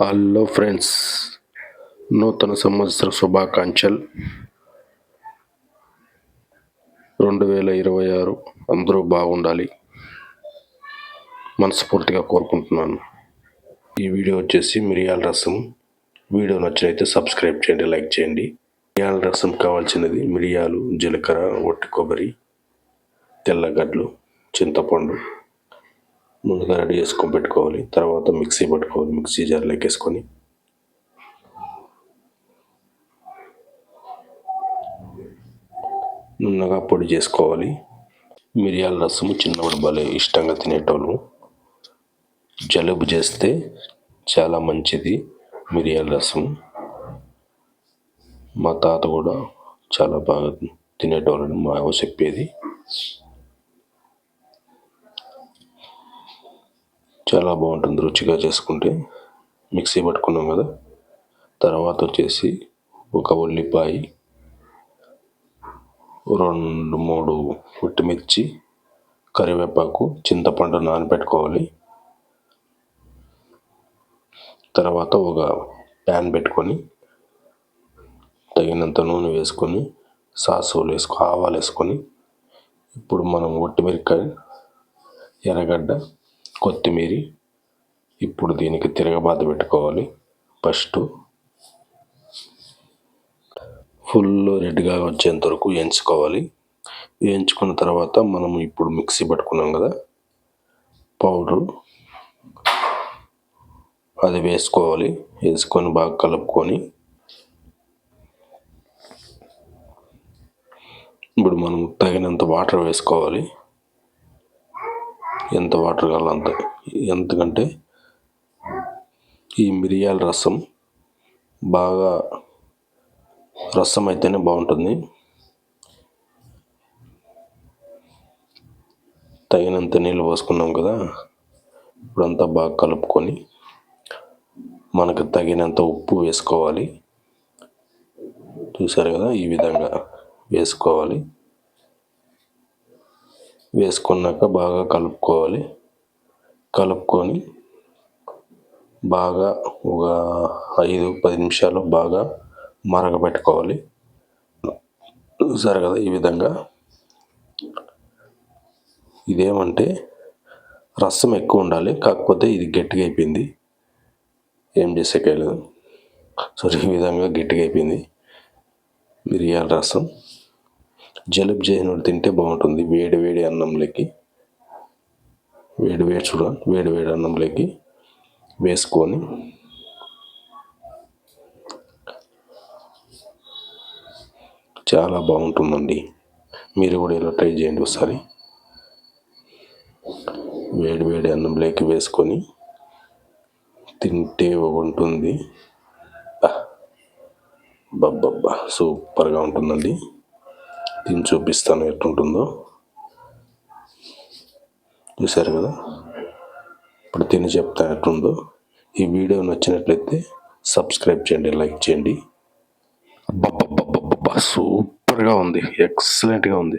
Hello friends నూతన సంవత్సర శుభాకాంక్షలు. రెండు వేల ఇరవై ఆరు అందరూ బాగుండాలి. మనస్ఫూర్తిగా కోరుకుంటున్నాను. ఈ వీడియో వచ్చేసి మిరియాల రసం. వీడియో నచ్చినైతే సబ్స్క్రైబ్ చేయండి లైక్ చేయండి. మిరియాల రసం కావాల్సినది మిరియాలు జీలకర్ర ఒట్టి కొబ్బరి తెల్లగడ్డలు చింతపండు. ముందుగా రెడీ చేసుకొని పెట్టుకోవాలి. తర్వాత మిక్సీ పట్టుకోవాలి. మిక్సీ జార్లోకి వేసుకొని. నున్నగా పొడి చేసుకోవాలి. మిరియాల రసము చిన్నప్పుడు భలే ఇష్టంగా తినేటోళ్ళు. జలుబు చేస్తే చాలా మంచిది మిరియాల రసం. మా తాత కూడా చాలా బాగా తినేటోళ్ళని మా చెప్పేది. చాలా బాగుంటుంది రుచిగా చేసుకుంటే. మిక్సీ పట్టుకున్నాం కదా. తర్వాత వచ్చేసి ఒక ఉల్లిపాయ రెండు మూడు మిర్చి కరివేపాకు చింతపండు నానబెట్టుకోవాలి. తర్వాత ఒక ప్యాన్ పెట్టుకొని తగినంత నూనె వేసుకొని సాసులు వేసుకో ఆవాలు వేసుకొని ఇప్పుడు మనం ఒట్టిమిరకాయ ఎర్రగడ్డ కొత్తిమీర ఇప్పుడు దీనికి తిరగబాత పెట్టుకోవాలి. ఫస్ట్ ఫుల్ రెడ్గా వచ్చేంత వరకు వేయించుకోవాలి. వేయించుకున్న తర్వాత మనం ఇప్పుడు మిక్సీ పట్టుకున్నాం కదా పౌడరు అది వేసుకోవాలి. వేసుకొని బాగా కలుపుకొని ఇప్పుడు మనం తగినంత వాటర్ వేసుకోవాలి. ఎంత వాటర్ కావాలో అంత. ఎందుకంటే ఈ మిరియాల రసం బాగా రసం అయితేనే బాగుంటుంది. తగినంత నీళ్ళు పోసుకున్నాం కదా ఇప్పుడంతా బాగా కలుపుకొని మనకు తగినంత ఉప్పు వేసుకోవాలి. చూసారు కదా ఈ విధంగా వేసుకోవాలి. వేసుకున్నాక బాగా కలుపుకోవాలి. కలుపుకొని బాగా ఒక ఐదు పది నిమిషాలు బాగా మరగపెట్టుకోవాలి. చూసారు కదా ఈ విధంగా. ఇదేమంటే రసం ఎక్కువ ఉండాలి కాకపోతే ఇది గట్టిగా అయిపోయింది. ఏం చేసేకలేదు సో ఈ విధంగా గట్టిగా అయిపోయింది. మిరియాల రసం. జలుబు చేయనోడు తింటే బాగుంటుంది. వేడి వేడి అన్నంలోకి వేడి వేడి చూడ వేడి వేడి అన్నంలోకి వేసుకొని చాలా బాగుంటుందండి. మీరు కూడా ఇలా ట్రై చేయండి ఒకసారి. వేడి వేడి అన్నంలోకి వేసుకొని తింటే ఉంటుంది బబ్బబ్బా సూపర్గా ఉంటుందండి. తిని చూపిస్తాను ఎట్లుంటుందో. చూసారు కదా? ఇప్పుడు తిని చెప్తాను ఎట్టుందో ఈ వీడియో నచ్చినట్లయితే సబ్స్క్రైబ్ చేయండి లైక్ చేయండి. సూపర్గా ఉంది ఎక్సలెంట్గా ఉంది.